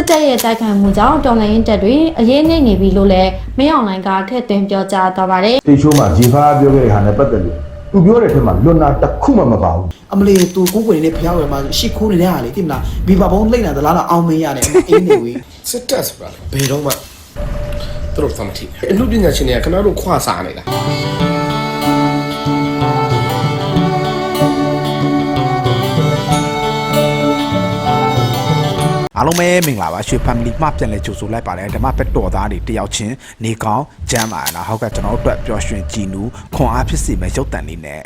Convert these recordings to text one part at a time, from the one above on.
စစ်တပ်ရဲ့တိုက်ခိုက်မှုကြောင့်တော်လှန်ရေးတပ်တွေအရေးနှိမ့်နေပြီလို့လည်းမင်းအောင်လှိုင်ကထည့်သွင်းပြောကြားသွားပါတယ်တေချိုးမှာဂျေဖာပြောခဲ့တဲ့ဟာနဲ့ပတ်သက်လို့သူပြောတဲ့ထက်မှာလွန်တာတစ်ခုမှမပါဘူးအမလေးသူကိုကိုယ်နေတဲ့ဖျားဝယ်မှာရှစ်ခိုးနေတဲ့ဟာလေတိမလားဘီဘာဘုံလိမ့်လာသလားတော့အောင်မင်းရတယ်အင်းနေဝေးစစ်တပ်ဆိုတာဘယ်တော့မှသူတို့သမတိအမှုပညာရှင်တွေကခဏတို့ခွာစားနေတာ အားလုံးပဲမင်္ဂလာပါရွှေ family မှပြန်လဲကြိုဆိုလိုက်ပါတယ်ဓမ္မပက်တော်သားတွေတယောက်ချင်းနေကောင်းကျမ်းပါလားဟုတ်ကဲ့ကျွန်တော်တို့အတွက်ပျော်ရွှင်ကြည်နူးခွန်အားဖြစ်စေမယ့်ရုပ်တံလေးနဲ့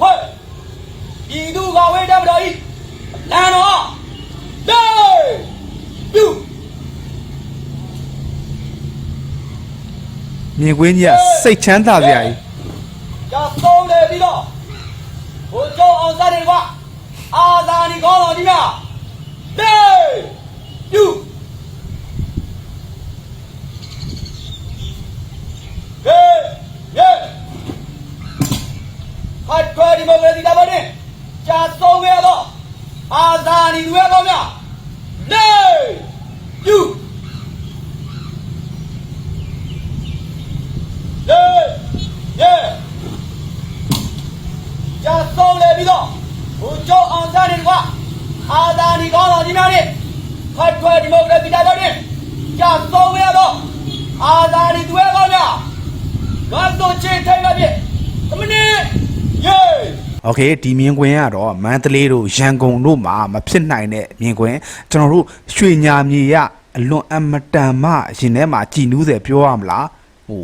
ဟုတ်ပြည်သူကဝေးတပ်မတော်ဤလန်တော်ဒေးပြု မြင်ကွင်းကြီးကစိတ်ချမ်းသာစရာကြီးကြဆုံးလေပြီးတော့ဘုကျောင်းအောင်စားတယ်ကွာအာသာနီကောင်းတော်ကြီးများဒေး โอเคဒီမြင်ကွင်းကတော့မန္တလေးတို့ရန်ကုန်တို့မှာမဖြစ်နိုင်တဲ့မြင်ကွင်းကျွန်တော်တို့ရွှေညာမြေရအလွန်အမတန်မှရင်ထဲမှာကြည်နူးတယ်ပြောရမလားဟို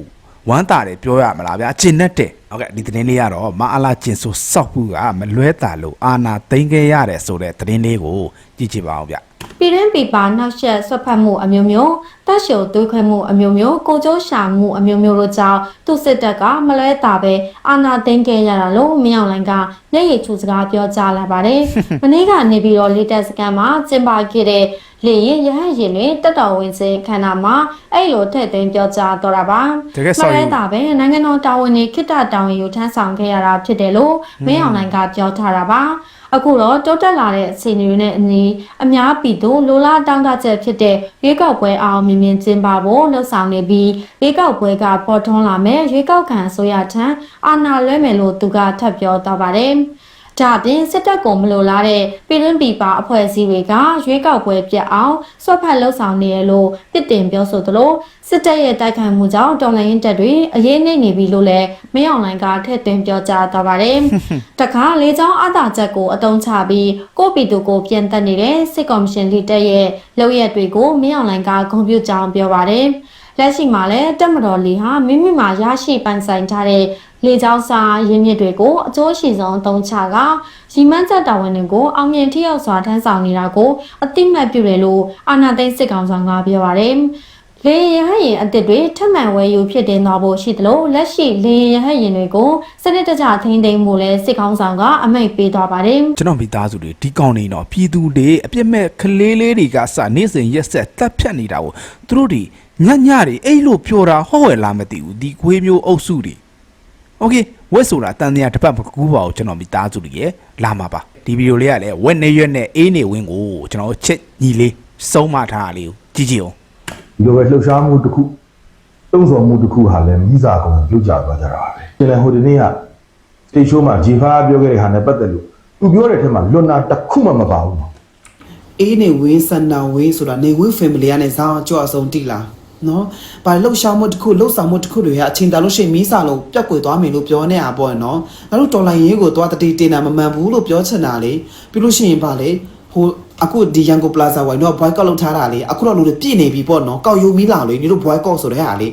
ဝမ်းတာတယ်ပြောရမလားဗျာကျင်နဲ့တယ်ဟုတ်ကဲ့ဒီသတင်းလေးကတော့မအားလာကျင်ဆိုစောက်ဘူးကမလွဲတာလို့အာနာသိမ့်ခဲ့ရတယ်ဆိုတဲ့သတင်းလေးကို ကြည့်ကြည့်ပါအောင်ဗျပြည်တွင်းပြည်ပနောက်ဆက်ဆွတ်ဖက်မှုအမျိုးမျိုးတပ်ရှုပ်သွေးခွဲမှုအမျိုးမျိုးကိုကျိုးရှာမှုအမျိုးမျိုးတို့ကြောင့်သူစစ်တပ်ကမလွဲတာပဲအာဏာသိမ်းခဲ့ရတာလို့မင်းအောင်လှိုင်ကမျက်ရည်ချူစကားပြောကြားလာပါတယ်။မနေ့ကနေပြီးတော့လေတက်စကန်မှာကျင်းပခဲ့တဲ့ လေရင်ရဟန်းရင်တွေတက်တော်ဝင်စေခန္ဓာမှာအဲ့လိုထည့်သွင်းပြောကြားတော့တာပါတကယ်ဆောက်မယူလွဲတာပဲနိုင်ငံတော်တာဝန်တွေခိတ္တတာဝန်ယူထမ်းဆောင်ခဲ့ရတာဖြစ်တယ်လို့မင်းအောင်လှိုင်ကပြောထားတာပါ။အခုတော့တိုးတက်လာတဲ့အခြေအနေတွေနဲ့အညီအများပြည်သူလိုလားတောင်းတချက်ဖြစ်တဲ့ရွေးကောက်ပွဲအောင်မြင်မြင်ကျင်းပဖို့လှုံ့ဆော်နေပြီးရွေးကောက်ပွဲကပေါ်ထွန်းလာမယ်ရွေးကောက်ခံအစိုးရထံအာဏာလွှဲမယ်လို့သူကထပ်ပြောသွားပါတယ်။ ဒါအပြင်စစ်တပ်ကမလိုလားတဲ့ပြည်တွင်းပြည်ပအဖွဲ့အစည်းတွေကရွေးကောက်ပွဲပြတ်အောင်ဆွတ်ဖက်လှုံ့ဆော်နေရလို့ပြစ်တင်ပြောဆိုသလိုစစ်တပ်ရဲ့တိုက်ခိုက်မှုကြောင့်တော်လှန်ရေးတပ်တွေအရေးနှိမ့်နေပြီလို့လည်းမင်းအောင်လှိုင်ကထည့်သွင်းပြောကြားသွားပါတယ်။တခါလေကြောင်းအသာချက်ကိုအတုံးချပြီးကိုယ့်ပြည်သူကိုပြန်တက်နေတဲ့စစ်ကော်မရှင်လီတက်ရဲ့လုပ်ရက်တွေကိုမင်းအောင်လှိုင်ကဂုဏ်ပြုကြောင်းပြောပါတယ်။ လက်ရှိမှာလည်းတက်မတော်လီဟာမိမိမှာရရှိပိုင်ဆိုင်ထားတဲ့လေကြောင်းစာရင်းမြစ်တွေကိုအကျိုးရှိဆုံးအသုံးချကရီမန်းချက်တာဝန်တွေကိုအောင်မြင်ထိရောက်စွာထမ်းဆောင်နေတာကိုအတိမတ်ပြုတယ်လို့အာနာသိန်းစစ်ကောင်ဆောင်ကပြောပါတယ်။လေရင်ရဟရင်အစ်စ်တွေထပ်မံဝယ်ယူဖြစ်တင်သွားဖို့ရှိသလိုလက်ရှိလေရင်ရဟရင်တွေကိုစနစ်တကျထိန်းသိမ်းမှုလဲစစ်ကောင်ဆောင်ကအမိန့်ပေးသွားပါတယ်။ကျွန်တော်မိသားစုတွေဒီကောင်းနေတော့ပြည်သူတွေအပြစ်မဲ့ကလေးလေးတွေကစနေ့စဉ်ရက်ဆက်တက်ဖြတ်နေတာကိုသူတို့တွေ ညညတွေအဲ့လိုပြောတာဟောဝယ်လားမသိဘူးဒီခွေးမျိုးအုပ်စုတွေโอเคဝက်ဆိုတာတန်တရားတစ်ပတ်မကူးပါဘူးကျွန်တော်မိသားစုတွေရလာမှာပါဒီဗီဒီယိုလေးကလည်းဝက်နေရွက်နဲ့အေးနေဝင်းကိုကျွန်တော်ချက်ညီလေးစုံးမထားတာလေးကိုကြည့်ကြည့်အောင် ဒီလိုပဲလှုပ်ရှားမှုတစ်ခုတုံ့ဆော်မှုတစ်ခုဟာလည်းမိစာကုန်ပြုတ်ကြသွားကြတာပါပဲကျန်တဲ့ဟိုဒီနေ့ကတေချိုးမှာဂျေဖာပြောခဲ့တဲ့ဟာနဲ့ပတ်သက်လို့သူပြောတဲ့ထက်မှာလွန်တာတစ်ခုမှမပါဘူး အေးနေဝင်းစန္နာဝင်းဆိုတာနေဝင်း family ကနေဇာအောင်ကြောက်အဆုံးတိလား နော်။ဘာလှုပ်ရှားမှုတစ်ခုလှုပ်ဆောင်မှုတစ်ခုတွေကအချိန်တန်လို့ရှိရင်မီးစာလို့ပြက်ကွယ်သွားမယ်လို့ပြောနေတာပေါ့နော်။ငါတို့တော်လိုင်းရေးကိုသွားတတိတင်တာမမှန်ဘူးလို့ပြောချင်တာလေ။ပြီးလို့ရှိရင်ဗာလေဟိုအခုဒီရန်ကုန်ပလာဇာဝိုင်တော့ boycott လုပ်ထားတာလေအခုတော့လူတွေပြည့်နေပြီပေါ့နော်။ကောက်ယူမီးလာလို့ညီတို့ boycott ဆိုတဲ့ဟာလေ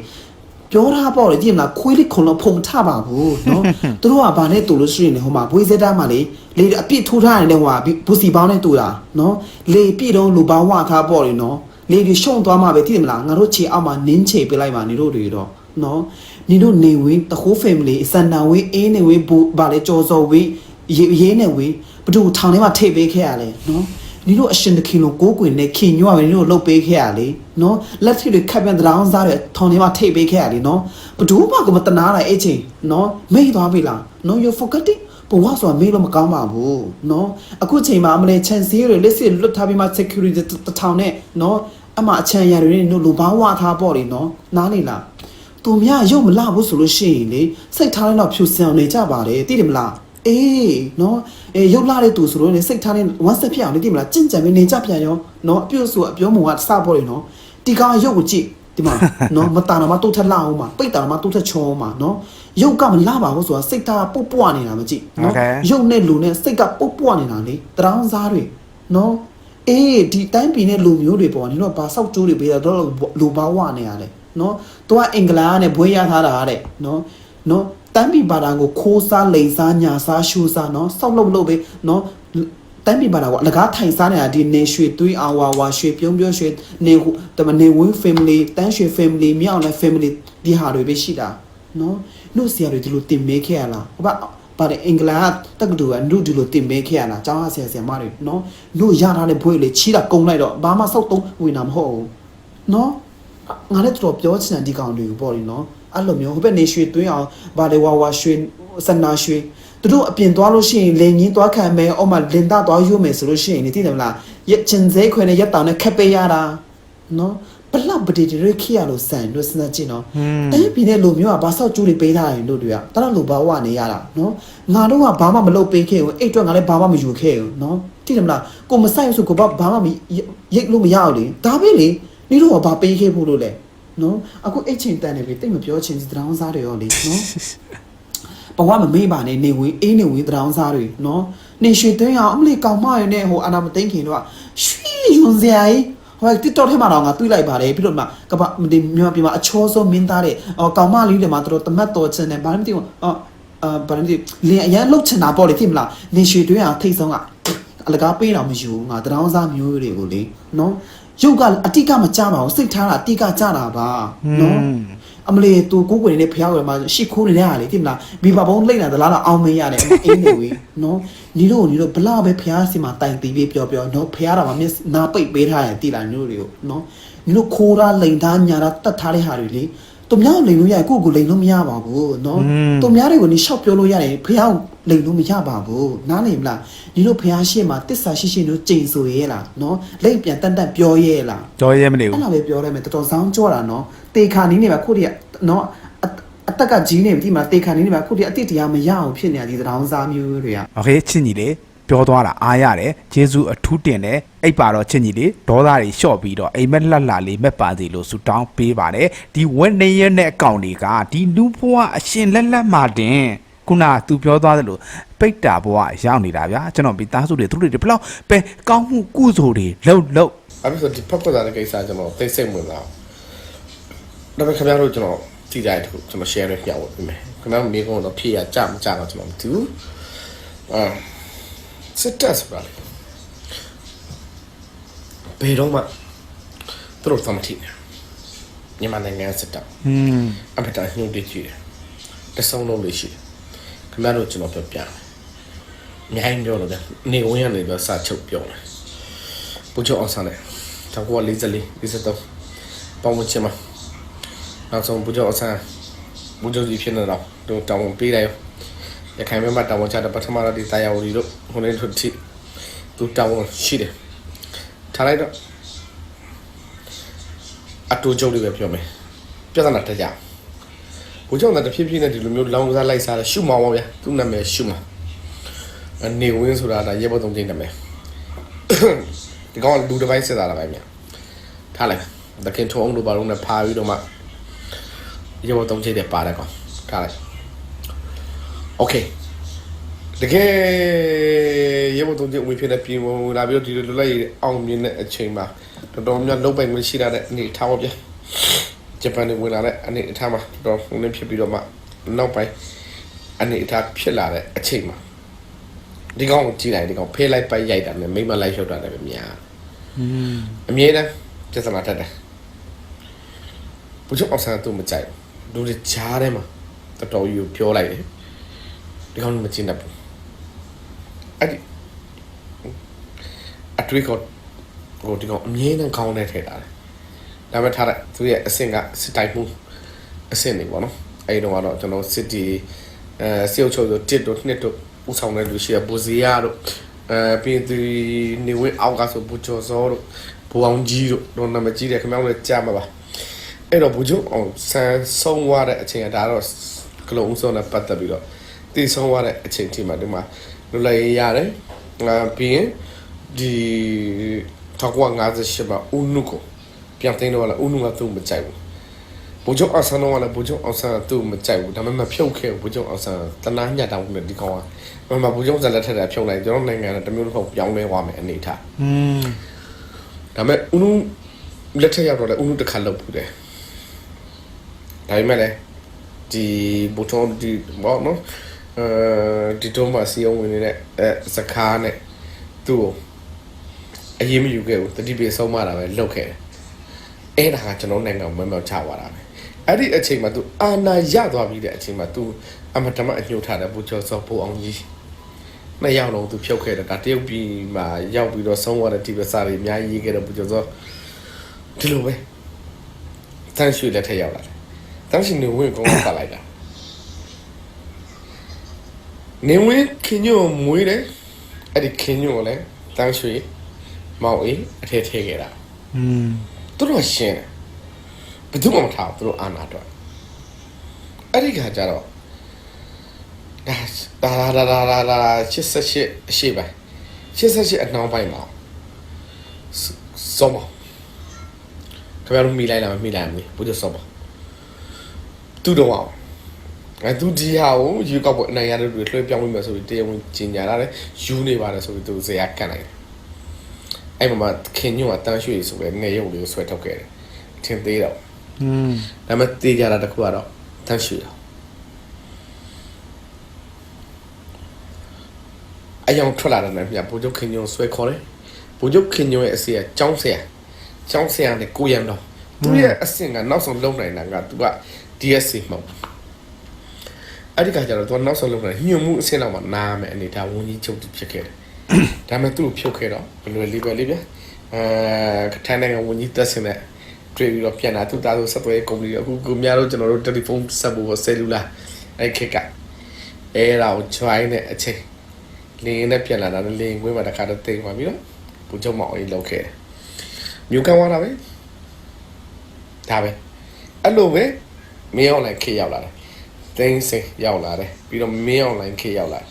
ပြောထားပေါ့လေကြည့်မလားခွေးလေးခုံလုံးဖုံထပါဘူးနော်သူတို့ကဗာနဲ့တူလို့ရှိရင်လေဟိုမှာဘွေးစက်တားမှာလေလေအပြစ်ထိုးထားတယ်လေဟိုကဘူစီပေါင်းနဲ့တူတာနော်လေပြည့်တော့လူပေါင်းဝထားပေါ့လေနော် လေဒီရှုံသွားမှာပဲသိတယ်မလားငါတို့ခြေအောက်မှာနင်းချေပေးလိုက်ပါနေတို့တွေတော့နော်နေတို့နေဝင်းတခိုး family စန္ဒာဝင်းအင်းနေဝင်းဘူဗာလေကြော်စော်ဝင်းရေးရေးနေဝင်းဘဒူထောင်ထဲမှာထိပ်ပေးခဲ့ရလဲနော်နီတို့အရှင်တခင်လိုကိုးကွင်နဲ့ခင်ညွှတ်ပဲနီတို့လှုပ်ပေးခဲ့ရလေနော်လက်ထိတွေခပ်ပြန်တောင်းစားတဲ့ထောင်ထဲမှာထိပ်ပေးခဲ့ရလေနော်ဘဒူးမှကမတနာလိုက်အဲ့ချိန်နော်မိတ်သွားပြီလားနော် you forgetting ဘဝဆိုတာမေးလို့မကောင်းပါဘူးเนาะအခုချိန်မှာအမလဲချန်စီတွေလက်စစ်လွတ်ထားပြီးမှ security တထောင်နဲ့เนาะအမှအချမ်းရတွေနဲ့လူဘာဝထားပေါ့လေเนาะနားလေလားသူများရုပ်မလာဘူးဆိုလို့ရှိရင်လေစိတ်ထားလိုက်တော့ဖြူစင်အောင်နေကြပါတယ်သိတယ်မလားအေးเนาะအေးရုပ်လာတဲ့သူဆိုလို့လေစိတ်ထားနေ one step ဖြစ်အောင်လေသိမလားကြင်ကြံပြီးနေကြပြန်ရောเนาะအပြုတ်ဆိုအပြောမုံကစပေါ့လေเนาะဒီကောင်ရုပ်ကိုကြည့် ဒီမှာနော်မတာတော့မတုတ်ထက်လာအောင်မှာပိတ်တာတော့မတုတ်ထက်ချောအောင်မှာနော်ရုပ်ကမလာပါဘူးဆိုတာစိတ်ထားပုတ်ပွားနေတာမကြည့်နော် Okay. ရုပ်နဲ့လူနဲ့စိတ်ကပုတ်ပွားနေတာလေတရောင်းစားတွေနော်အေးဒီတိုင်းပြည်နဲ့လူမျိုးတွေပေါ့နင်တို့ဘာစောက်ကျိုးတွေပေးတာတော့လူဘာဝနေရတယ်နော်သူကအင်္ဂလာနဲ့ဘွေးရထားတာတဲ့နော်နော်တိုင်းပြည်ဘာသာကိုခိုးစားလိန်စားညာစားရှူစားနော်စောက်လုပ်လုပ်ပဲနော် တိုင်းပြည်ဘာသာကအလကားထိုင်စားနေတာဒီနေရွှေသွေးအောင်ဝါဝါရွှေပြုံးပြုံးရွှေနေဟိုတမနေဝင်း family တန်းရွှေ family မြောက်လည်း family ဒီဟာတွေပဲရှိတာနော်နှုတ်ဆရာတွေဒီလိုတင်မဲခဲ့ရလားဟိုဘာပါတယ်အင်္ဂလာတက္ကသိုလ်ကနှုတ်ဒီလိုတင်မဲခဲ့ရလားကျောင်းဟာဆရာဆရာမတွေနော်နှုတ်ရထားတဲ့ဘွေးလေချီးတာကုံလိုက်တော့ဘာမှစောက်သုံးဝင်တာမဟုတ်ဘူးနော်ငါလည်းတော်တော်ပြောချင်တယ်ဒီကောင်တွေကိုပေါ့လေနော်အဲ့လိုမျိုးဟိုဘက်နေရွှေသွင်းအောင်ဘာလေဝါဝါရွှေစန္နာရွှေ သူတို့အပြင်သွားလို့ရှိရင်လင်ကြီးသွားခံမယ်အော်မလင်သားသွားယူမယ်ဆိုလို့ရှိရင်နေသိတယ်မလားရက်ချင်စဲခွေနဲ့ရက်တောင်နဲ့ခက်ပေးရတာနော်ဘလောက်ပတိတွေရခိရလို့စံလို့စဉ်းစားကြည့်နော်တိုင်းပြည်တဲ့လူမျိုးကဘာဆောက်ကျူးတွေပေးထားတယ်လို့တွေကတရလူဘာဝနေရတာနော်ငါတို့ကဘာမှမလုပ်ပေးခဲ့ဘူးအဲ့အတွက်ငါလည်းဘာမှမယူခဲ့ဘူးနော်သိတယ်မလားကိုမဆိုင်ဆိုကိုဘာဘာမှမရိတ်လို့မရဘူးလေဒါပဲလေနေတို့ကဘာပေးခဲ့ဖို့လို့လဲနော်အခုအိတ်ချင်တန်နေပြီတိတ်မပြောချင်စီတရောင်းစားတွေရောလေနော် ဘဝမမေ့ပါနဲ့နေဝင်အေးနေဝင်တရောင်းစားတွေနော်နေရွှေသွင်းအောင်အမလေးကောင်မရနဲ့ဟိုအနာမသိမ့်ခင်တော့ရွှေယွန်စရာကြီးဟို TikTok ထဲမှာတော့ငါတွေးလိုက်ပါတယ်ပြီးတော့မှကပဒီမြန်မာပြည်မှာအချောဆုံးမင်းသားတဲ့အော်ကောင်မလေးတွေမှာတို့တမတ်တော်ချင်တယ်ဘာမှမသိဘူးအော်အာဘာလဲမသိလင်အရန်လှုပ်ချင်တာပေါ့လေသိမလားနေရွှေသွင်းအောင်ထိတ်ဆုံးကအလကားပေးတော့မယူငါတရောင်းစားမျိုးတွေကိုလေနော်ရုပ်ကအတိကမကြပါဘူးစိတ်ထားတာအတိကကြတာပါနော် အမလေးသူကိုကိုယ်နေနဲ့ဖျားဝင်မှာရှစ်ခိုးနေရတာလေတိမလားဘီဘာဘုံလိမ့်လာသလားတော့အောင်မရတယ်အင်းနေဝေးနော်ညီတို့ညီတို့ဘလောက်ပဲဖျားစီမှာတိုင်တီးပြီးပြောပြောနော်ဖျားတာမှာမျက်နာပိတ်ပေးထားတယ်တိလာညီတို့တွေကိုနော်ညီတို့ခိုးတာလိန်သားညာတာတတ်ထားတဲ့ဟာတွေလေ သူများလိန်လို့ရတယ်ကိုယ့်ကိုလိန်လို့မရပါဘူးနော်သူများတွေကိုနေရှောက်ပြောလို့ရတယ်ဖျားလိန်လို့မရပါဘူးနားနေမလားညီတို့ဖျားရှိမှာတစ္ဆာရှိရှိတို့ကြိမ်ဆိုရဲလားနော်လိတ်ပြန်တန်တန်ပြောရဲလား ကြောရဲမနေ အဲ့ ဘူး လိုပဲပြောရမယ်တော်တော်ဆောင်းကြောတာနော်တေခါနီးနေမှာခုတည်းကနော်အအတက်ကကြီးနေပြီဒီမှာတေခါနီးနေမှာခုတည်းအတိတ်တရားမရအောင်ဖြစ်နေတာဒီသတောင်းစားမျိုးတွေက โอเคချစ်ညီလေး ပြောသွားတာအားရတယ်ဂျေဇူးအထူးတင်တယ်အိပ်ပါတော့ချစ်ညီလေးဒေါသတွေလျှော့ပြီးတော့အိမ်မက်လှလှလေးမက်ပါစီလို့ဆူတောင်းပေးပါတယ်ဒီဝက်နေရက်နဲ့အကောင့်တွေကဒီလူဘွားအရှင်လက်လက်မှတင်ခုနကသူပြောသွားသလိုပိတ်တာဘွားရောက်နေတာဗျာကျွန်တော်မိသားစုတွေသူတို့တွေဘယ်လောက်ပဲကောင်းမှုကုသိုလ်တွေလှုပ်လှုပ်အဲ့ဒါဆိုဒီဖက်ဖွက်တာတဲ့ကိစ္စကျွန်တော်သိစိတ်ဝင်လာဒါပေမဲ့ခင်ဗျားတို့ကျွန်တော်ကြည့်ကြတဲ့တခုကျွန်တော် share နဲ့ပြဖို့ပြင်မယ်ခင်ဗျားတို့မိကုန်းတော့ဖြည့်ရကြမကြတော့ကျွန်တော်မသိဘူးအာ စစ်တပ်ဆိုတာလေဘယ်တော့မှသူတို့သမတိနေမြန်မာနိုင်ငံစစ်တပ်อืมအမတန်ညှို့တကြည့်တယ်တဆုံလုံးလေးရှိတယ်ခင်ဗျားတို့ကျွန်တော်ပြောပြမယ်အများကြီးပြောလို့ဗျနေဝင်ရနေပြီးစချုပ်ပြောတယ်ပူချုပ်အောင်ဆန်းတယ်1944 43ပေါင်းဝချင်မှာနောက်ဆုံးပူချုပ်အောင်ဆန်းပူချုပ်ကြီးဖြစ်နေတော့သူတောင်းဝန်ပေးတယ်ရ ခိုင်ဘက်မှာတောင်းဝန်ချတဲ့ပထမတော့ဒီတာယာဝတီတို့ဟိုနေတို့တိသူတောင်းဝန်ရှိတယ်ထားလိုက်တော့အတူချုပ်လေးပဲပြောမယ်ပြဿနာတက်ကြဘိုးကျောင်းသားတစ်ဖြည်းဖြည်းနဲ့ဒီလိုမျိုးလောင်းကစားလိုက်စားတယ်ရှုမောင်းပါဗျာသူ့နာမည်ရှုမောင်းအနေဝင်းဆိုတာဒါရဲဘော်သုံးချင်းနာမည်ဒီကောင်ကလူတစ်ပိုင်းစစ်သားလာပါဗျာထားလိုက်တခင်ထုံးအောင်တို့ဘာလို့နဲ့ဖာပြီးတော့မှရဲဘော်သုံးချင်းတွေပါတဲ့ကောင်ထားလိုက် โอเคတကယ်ရဲဘော်သုံးချင်းဝင်ဖြစ်တဲ့ပြင်ဝင်လာပြီးတော့ဒီလိုလွတ်လိုက်ရအောင်မြင်တဲ့အချိန်မှာတော်တော်များလုံးပိုင်မရှိတဲ့အနေထားပါဗျာ ဂျပန်တွေဝင်လာတဲ့အနေအထားမှာတော်တော်ဟိုနေဖြစ်ပြီးတော့မှနောက်ပိုင်းအနေအထားဖြစ်လာတဲ့အချိန်မှာဒီကောင်ကိုကြည့်လိုက်ဒီကောင်ဖေးလိုက်ပိုက်ရိုက်တာနဲ့မိမလိုက်ရှုပ်တာလည်းပဲများအမြဲတမ်းပြဿနာတက်တယ်ဘုချုပ်အောင်ဆန်းသူမကြိုက်ဘူးလူတွေကြားထဲမှာတော်တော်ကြီးကိုပြောလိုက်တယ် ဒီကောင်မကြည့်တတ်ဘူးအဲ့ဒီအတွေးခေါ်ဟိုဒီကောင်အမြဲတမ်းခေါင်းနဲ့ထည့်တာတယ်ဒါပေမဲ့ထားတဲ့သူရဲ့အဆင့်ကစစ်တိုက်မှုအဆင့်နေပေါ့နော်အဲ့ဒီတော့ကတော့ကျွန်တော်စစ်တီအဲစေုပ်ချုပ်တို့တစ်တို့နှစ်တို့ဥဆောင်တဲ့လူရှိရဘူဇီယာတို့အဲပြီးသူနေဝင်းအောက်ကဆိုဘူချောစောတို့ဘူအောင်ကြီးတို့တော့နာမကြီးတယ်ခင်ဗျားတို့လည်းကြားမှာပါအဲ့တော့ဘူချုံအောင်ဆန်းဆုံးသွားတဲ့အချိန်ကဒါတော့ကလုံးဦးဆုံးနဲ့ပတ်သက်ပြီးတော့ တည်ဆုံးသွားတဲ့အချိန်ထိမှာဒီမှာလွတ်လပ်ရေးရတယ်အာပြီးရင်ဒီ1958မှာဦးနုကိုပြန်သိမ်းတော့လာဦးနုကသူ့မကြိုက်ဘူးဘိုးချုပ်အောင်ဆန်းတော့ကလည်းဘိုးချုပ်အောင်ဆန်းကသူ့မကြိုက်ဘူးဒါပေမဲ့မဖြုတ်ခဲ့ဘူးဘိုးချုပ်အောင်ဆန်းတနာညတ်တောင်းနေဒီကောင်ကမမဘိုးချုပ်ဇက်လက်ထက်တာဖြုတ်လိုက်ကျွန်တော်နိုင်ငံကတမျိုးတစ်ခုပြောင်းလဲသွားမယ်အနေထားอืมဒါပေမဲ့ဦးနုလက်ထက်ရောက်တော့လည်းဦးနုတစ်ခါလောက်ဘူးတယ်ဒါပေမဲ့လည်းဒီဘိုးချုပ်ဒီဘောနော် အဲဒီတုံးမှာစီအောင်ဝင်နေတဲ့အဲစကားနဲ့သူ့ကိုအရေးမယူခဲ့ဘူးတတိပိဆုံးမတာပဲလုပ်ခဲ့တယ်အဲ့ဒါကကျွန်တော်နိုင်ငံမမြောက်ချသွားတာပဲအဲ့ဒီအချိန်မှာသူအာနာရသွားပြီးတဲ့အချိန်မှာသူအမတမအညှို့ထားတဲ့ဘူချောစောဘူအောင်ကြီးနှစ်ယောက်လုံးသူဖြုတ်ခဲ့တာဒါတရုတ်ပြည်မှာရောက်ပြီးတော့ဆုံးသွားတဲ့ဒီပဲစာတွေအများကြီးရေးခဲ့တဲ့ဘူချောစောဒီလိုပဲတန်းရွှေလက်ထက်ရောက်လာတယ်တန်းရှင်တွေဝင်ကောင်းဆက်လိုက်တာ နေဝင်ခင်ညိုမွေးတယ်အဲ့ဒီခင်ညိုကိုလည်းတန်းရွှေမောင်အေးအထက်ထည့်ခဲ့တာอืมသူတို့ကရှင်းတယ်ဘယ်သူမှမထားဘူးသူတို့အာနာတော့အဲ့ဒီခါကျတော့ဒါဒါဒါဒါဒါဒါ88အရှိပိုင်း88အနှောင်းပိုင်းမှာစောမခင်ဗျားတို့မိလိုက်လားမမိလိုက်ဘူးဘုရားစောမသူတော့ အောင်အဲသူဒီဟာကိုယူကောက်ပေါ်အနိုင်ရတဲ့လူတွေလွှဲပြောင်းပြီးမှဆိုပြီးတရားဝင်ကျင်ညာလာတယ်ယူနေပါတယ်ဆိုပြီးသူဇေယျကန်လိုက်တယ်အဲ့မှာခင်ညွန့်ကတန်းရွှေဆိုတဲ့နေရုပ်လေးကိုဆွဲထုတ်ခဲ့တယ်ထင်သေးတော့อืมဒါပေမဲ့တေးကြတာတစ်ခုကတော့တန်းရွှေတော့အယောင်ထွက်လာတယ်နဲ့မြတ်ဘိုးချုပ်ခင်ညွန့်ဆွဲခေါ်တယ်ဘိုးချုပ်ခင်ညွန့်ရဲ့အစီကကျောင်းဆရာကျောင်းဆရာနဲ့ကိုရံတော့သူရဲ့အဆင့်ကနောက်ဆုံးလုံနိုင်တာကသူက DSC မဟုတ်ဘူး အဲ့ဒီကကြတော့သူကနောက်ဆုံးလုံနိုင်ညွန့်မှုအဆင့်တော့မှနားမယ်အနေဒါဝန်ကြီးချုပ်သူဖြစ်ခဲ့တယ်ဒါပေမဲ့သူ့ကိုဖြုတ်ခဲ့တော့ဘယ်လိုလေးပဲလေးဗျအဲထိုင်းနိုင်ငံဝန်ကြီးတက်စင်နဲ့တွေ့ပြီးတော့ပြန်လာသူ့သားတို့ဆက်သွယ်ရေးကုမ္ပဏီအခုကိုများတို့ကျွန်တော်တို့တယ်လီဖုန်းဆက်ဖို့ဆယ်လူလာအဲ့ခက်ကအဲ့ဒါကို join တဲ့အချိန်လင်းနဲ့ပြန်လာတာလင်းခွေးမှာတခါတော့တိတ်သွားပြီးတော့ဘူချုံမောင်အေးလောက်ခဲ့တယ်မြူကန်သွားတာပဲဒါပဲအဲ့လိုပဲမင်း online ခေတ်ရောက်လာတယ် တင်းစင်ရောက်လာတယ်ပြီးတော့မင်း online ခေတ်ရောက်လာတယ်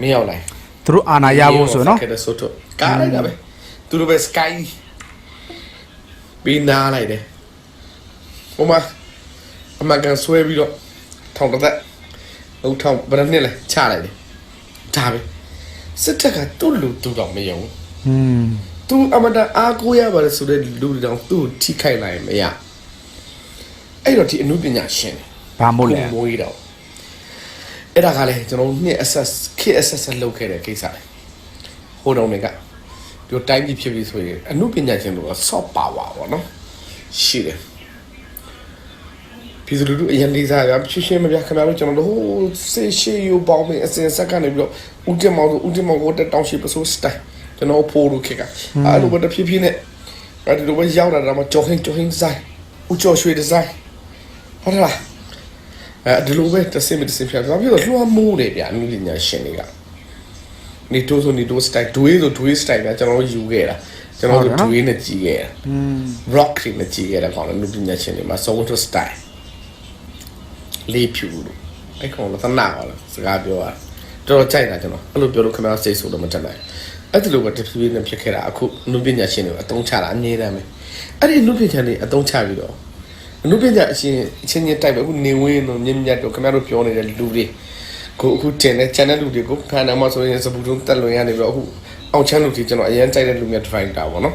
မင်း online သူတို့အာနာရဖို့ဆိုနော်ခဲ့တဲ့ဆိုတော့ကားလိုက်တာပဲသူတို့ပဲ sky ပြီးနားလိုက်တယ်ဟိုမှာအမကန်ဆွဲပြီးတော့ထောင်တစ်သက်ဟုတ်ထောင်ဘယ်နှစ်လဲချလိုက်တယ်ဒါပဲစစ်တပ်ကသူ့လူသူ့တော့မယုံอืมသူအမတန်အားကိုးရပါတယ်ဆိုတဲ့လူတွေတောင်သူ့ကိုထိခိုက်နိုင်မရအဲ့တော့ဒီအမှုပညာရှင်တယ် ဘာမို့လဲကိုမိုးရတော့အဲ့ဒါကလည်းကျွန်တော်တို့နှစ် assess kit assess လုပ်ခဲ့တဲ့ကိစ္စလေဟိုတုန်းကဒီတိုင်းပြည်ဖြစ်ပြီဆိုရင်အမှုပညာရှင်တို့က soft power ပေါ့နော်ရှိတယ်ပြည်သူလူထုအရင်လေးစားရဖြစ်ရှင်းမပြခင်ဗျားတို့ကျွန်တော်တို့ဟိုဆေးရှိယူပေါင်းမင်းအစင်ဆက်ကနေပြီးတော့ဦးတင်မောင်တို့ဦးတင်မောင်ကိုတက်တောင်းရှိပစိုးစတိုင်ကျွန်တော်ဖိုးလို့ခေကအဲ့လိုပဲတဖြည်းဖြည်းနဲ့အဲ့ဒီလိုပဲရောက်လာတာမှကြော်ဟင်းကြော်ဟင်းဇိုင်းဦးကျော်ရွှေဒီဇိုင်းဟုတ်လား အဲဒီလိုပဲတစ်စင်မတစ်စင်ဖြစ်သွားပြီးတော့လွှမ်းမိုးတယ်ဗျာအနုပညာရှင်တွေကနေတိုးဆိုနေတိုး style ဒွေးဆိုဒွေး style ဗျာကျွန်တော်တို့ယူခဲ့တာကျွန်တော်တို့ဒွေးနဲ့ကြီးခဲ့တာอืม rock တွေနဲ့ကြီးခဲ့တာကောင်လည်းအနုပညာရှင်တွေမှာ sound to style လေးဖြူလို့အဲ့ကောင်လည်းသနာပါလားစကားပြောတာတော်တော်ကြိုက်တာကျွန်တော်အဲ့လိုပြောလို့ခင်ဗျားစိတ်ဆိုးတော့မတက်နိုင်အဲ့ဒီလိုပဲတဖြည်းဖြည်းနဲ့ဖြစ်ခဲ့တာအခုအနုပညာရှင်တွေအတုံးချတာအငြင်းတမ်းပဲအဲ့ဒီအနုပညာတွေအတုံးချပြီးတော့ အနုပညာအရှင်အချင်းချင်းတိုက်ပဲအခုနေဝင်းတို့မြင့်မြတ်တို့ခင်ဗျားတို့ပြောနေတဲ့လူတွေကိုအခုတင်တဲ့ channel လူတွေကိုဖန်နာမဆိုရင်စပူတုံးတက်လွင်ရနေပြီးတော့အခုအောင်ချမ်းလူကြီးကျွန်တော်အရင်ကြိုက်တဲ့လူမျိုး drive တာပေါ့နော်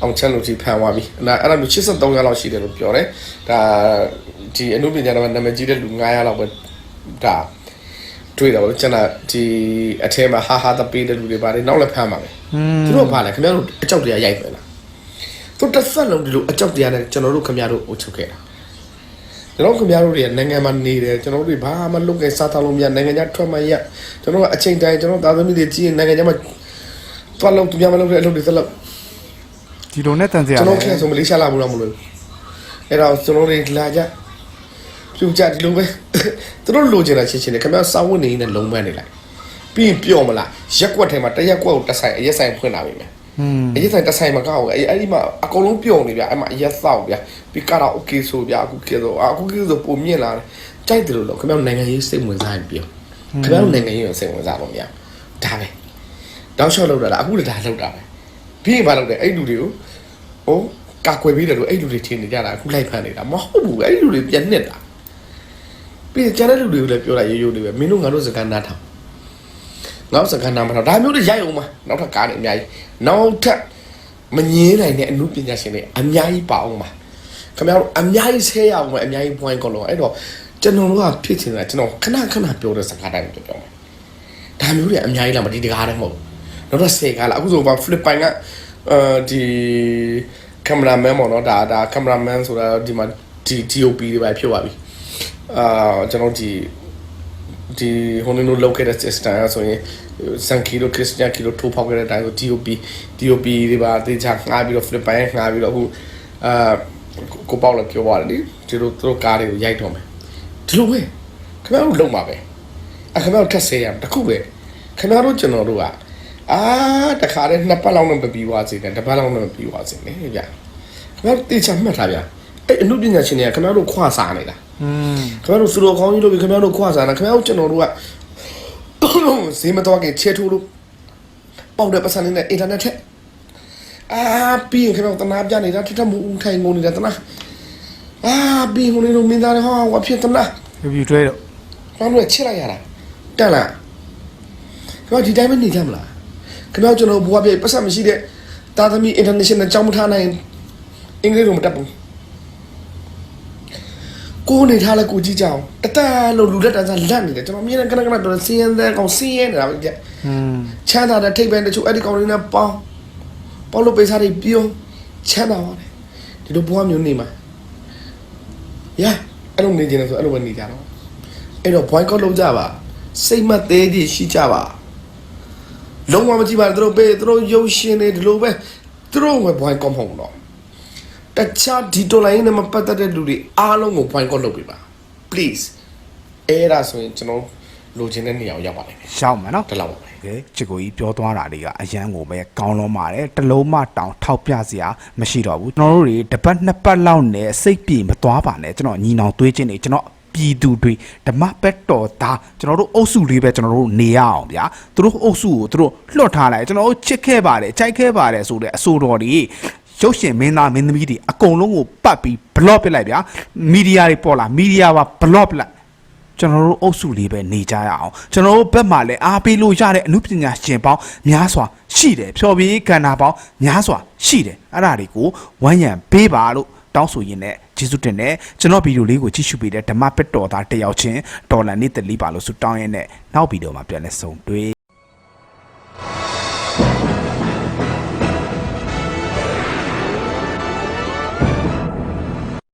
အောင်ချမ်းလူကြီးဖန်သွားပြီအဲ့ဒါအဲ့ဒါမျိုး83ရက်လောက်ရှိတယ်လို့ပြောတယ်ဒါဒီအနုပညာတော့နာမည်ကြီးတဲ့လူ900လောက်ပဲဒါတွေ့တော့ကျွန်တော်ဒီအထဲမှာဟာဟာတပေးတဲ့လူတွေပါတယ်နောက်လည်းဖမ်းပါမယ်သူတို့ကဘာလဲခင်ဗျားတို့အကြောက်တရားရိုက်ပဲလား သူတစ်သက်လုံးဒီလိုအကြောက်တရားနဲ့ကျွန်တော်တို့ခင်ဗျားတို့အုပ်ချုပ်ခဲ့တာကျွန်တော်ခင်ဗျားတို့တွေနိုင်ငံမှာနေတယ်ကျွန်တော်တို့တွေဘာမှလုပ်ခဲ့စားသောက်လို့မရနိုင်ငံခြားထွက်မှရကျွန်တော်ကအချိန်တိုင်းကျွန်တော်သားသမီးတွေကြီးရင်နိုင်ငံခြားမှာသွားလုံးသူများမလုပ်တဲ့အလုပ်တွေသက်လို့ဒီလိုနဲ့တန်စရာကျွန်လဲတော်ခဲဆိုမလေးရှားလာဘူးတော့မလို့အဲ့တော့ကျွန်တော်တွေလာကြပြုတ်ကြဒီလိုပဲသူတို့လိုချင်တာချင်းချင်းနဲ့ခင်ဗျားစောင်းဝင်နေနေလုံးပန်းနေလိုက်ပြီးရင်ပြော့မလားရက်ကွက်ထဲမှာတရက်ကွက်ကိုတက်ဆိုင်အရက်ဆိုင်ဖွင့်လာပြီမယ်อืม အရက်ဆိုင်တက်ဆိုင်မှာကောက်အဲ့အဲ့ဒီမှာအကုန်လုံးပြုံနေဗျအဲ့မှာအရက်ဆောက်ဗျပြီးကတော့ okay ဆိုဗျအခုကေဆိုအခုကေဆိုပုံမြင့်လာတယ်ကြိုက်တယ်လို့လို့ခင်ဗျားနိုင်ငံရေးစိတ်ဝင်စားရင်ပြောခင်ဗျားနိုင်ငံရေးကိုစိတ်ဝင်စားလို့မရဒါပဲတောက်လျှောက်လောက်တာလားအခုလည်းဒါလောက်တာပဲပြီးရင်ဘာလုပ်တယ်အဲ့လူတွေကိုဟိုကာကွယ်ပေးတယ်လို့အဲ့လူတွေထင်နေကြတာအခုလိုက်ဖမ်းနေတာမဟုတ်ဘူးအဲ့လူတွေပြန်နှစ်တာပြီးရင်ကျန်တဲ့လူတွေကိုလည်းပြောတာရိုးရိုးလေးပဲမင်းတို့ငါတို့စကားနားထောင် ငါ့စကားနာမတော့ဒါမျိုးတွေရိုက်အောင်ပါနောက်ထပ်ကားနေအများကြီးနောက်ထပ်မငင်းနိုင်တဲ့အမှုပညာရှင်တွေအများကြီးပါအောင်ပါခင်ဗျားတို့အများကြီးဆဲရအောင်ပဲအများကြီး point ကောလို့အဲ့တော့ကျွန်တော်တို့ကဖြစ်ချင်တာကျွန်တော်ခဏခဏပြောတဲ့စကားတိုင်းပြောပြောမယ်ဒါမျိုးတွေအများကြီးလာမဒီတကားတည်းမဟုတ်နောက်တော့ဆယ်ကားလာအခုဆိုပါ flip ပိုင်းကအဲဒီကင်မရာမန်ပေါ့နော်ဒါဒါကင်မရာမန်ဆိုတာဒီမှာဒီ DOP တွေပဲဖြစ်သွားပြီအာကျွန်တော်ဒီ ဒီဟိုနင်းတို့လောက်ခဲ့တဲ့ system အဆိုရင်စန်ကီလိုခရစ်စတန်ကီလိုထိုးဖောက်ခဲ့တဲ့အတိုင်းဆို DOP DOP တွေပါတေချာငှားပြီးတော့ flip ပိုင်းငှားပြီးတော့အခုအာကိုပေါ့လည်းပြောပါတယ်လေဒီလိုသူတို့ကားတွေကိုရိုက်တော့မယ်ဒီလိုပဲခင်ဗျားတို့လုံမှာပဲအခင်ဗျားတို့ထက်ဆေးရတခုပဲခင်ဗျားတို့ကျွန်တော်တို့ကအာတခါတည်းနှစ်ပတ်လောက်နဲ့မပြီးသွားစေနဲ့တစ်ပတ်လောက်နဲ့မပြီးသွားစေနဲ့ဗျာခင်ဗျားတို့တေချာမှတ်ထားဗျာအဲ့အမှုပညာရှင်တွေကခင်ဗျားတို့ခွာစားနေတာอืม ခင်ဗျားတို့စလိုကောင်းကြီးလို့ခင်ဗျားတို့ခွာစားတာခင်ဗျားတို့ကျွန်တော်တို့ကဈေးမတော့ခင်ချဲထိုးလို့ပေါက်တဲ့ပတ်စံလေးနဲ့အင်တာနက်ထက်အာပြီးရင်ခင်ဗျားတို့တနာပြနေတာထထမူဦးထိုင်ငုံနေတာတနာအာပြီးဟိုနေလို့မင်းသားတွေဟောဝဖြစ်တနာပြပြတွဲတော့ဘာလို့လဲချစ်လိုက်ရတာတက်လားခင်ဗျားဒီတိုင်းမနေကြမလားခင်ဗျားကျွန်တော်ဘွားပြေပတ်စံမရှိတဲ့တာသမီ international ကျောင်းမထားနိုင်အင်္ဂလိပ်လိုမတတ်ဘူး ကိုယ်နေထားလဲကိုကြည့်ကြအောင်တတလို့လူလက်တန်းစားလက်နေတယ်ကျွန်တော်အမြင်နဲ့ကနကနပြောစီးရင်တဲ့ကောင်စီးရဲနေတာပဲကြက်อืมချမ်းသာတဲ့ထိပ်ပဲတချို့အဲ့ဒီကောင်လေးနဲ့ပေါင်းပေါင်းလို့ပေးစားတွေပြုံးချမ်းသာပါတယ်ဒီလိုဘဝမျိုးနေမှာရအဲ့လိုနေကြတယ်ဆိုအဲ့လိုပဲနေကြတော့အဲ့တော့ boycott လုပ်ကြပါစိတ်မသေးသေးရှိကြပါလုံးဝမကြည့်ပါနဲ့သူတို့ပေးသူတို့ရုပ်ရှင်တွေဒီလိုပဲသူတို့ပဲ boycott မဟုတ်ဘူးတော့ တခြားဒီတော်လိုင်းနဲ့မပတ်သက်တဲ့လူတွေအားလုံးကို point ကောက်လုပ်ပေးပါ please အဲ့ဒါဆိုရင်ကျွန်တော်လိုချင်တဲ့နေရာကိုရောက်ပါလိမ့်မယ်ရှောက်မှာနော်ဒီလောက်ပါပဲကဲချစ်ကိုကြီးပြောသွားတာတွေကအရန်ကိုပဲကောင်းလုံးပါတယ်တလုံးမတောင်ထောက်ပြစရာမရှိတော့ဘူးကျွန်တော်တို့တွေတစ်ပတ်နှစ်ပတ်လောက်နဲ့စိတ်ပြေမသွားပါနဲ့ကျွန်တော်ညီနောင်သွေးချင်းတွေကျွန်တော်ပြည်သူတွေဓမ္မပက်တော်သားကျွန်တော်တို့အုပ်စုလေးပဲကျွန်တော်တို့နေရအောင်ဗျာသူတို့အုပ်စုကိုသူတို့လွှတ်ထားလိုက်ကျွန်တော်တို့ချစ်ခဲ့ပါတယ်ကြိုက်ခဲ့ပါတယ်ဆိုတဲ့အဆိုတော်တွေ ရုပ်ရှင်မင်းသားမင်းသမီးတွေအကုန်လုံးကိုပတ်ပြီး block ပစ်လိုက်ဗျာမီဒီယာတွေပေါ်လာမီဒီယာပါ block ပစ်လိုက်ကျွန်တော်တို့အုပ်စုလေးပဲနေကြရအောင်ကျွန်တော်တို့ဘက်မှာလည်းအားပေးလို့ရတဲ့အမှုပညာရှင်ပေါင်းများစွာရှိတယ်ဖြော်ပြကဏ္ဍပေါင်းများစွာရှိတယ်အဲ့ဒါတွေကိုဝမ်းရံပေးပါလို့တောင်းဆိုရင်းနဲ့ကျေးဇူးတင်တယ်ကျွန်တော်ဗီဒီယိုလေးကိုကြည့်ရှုပေးတဲ့ဓမ္မပက်တော်သားတစ်ယောက်ချင်းဒေါ်လာနေတလီပါလို့ဆုတောင်းရင်းနဲ့နောက်ဗီဒီယိုမှာပြန်လဲဆုံတွေ့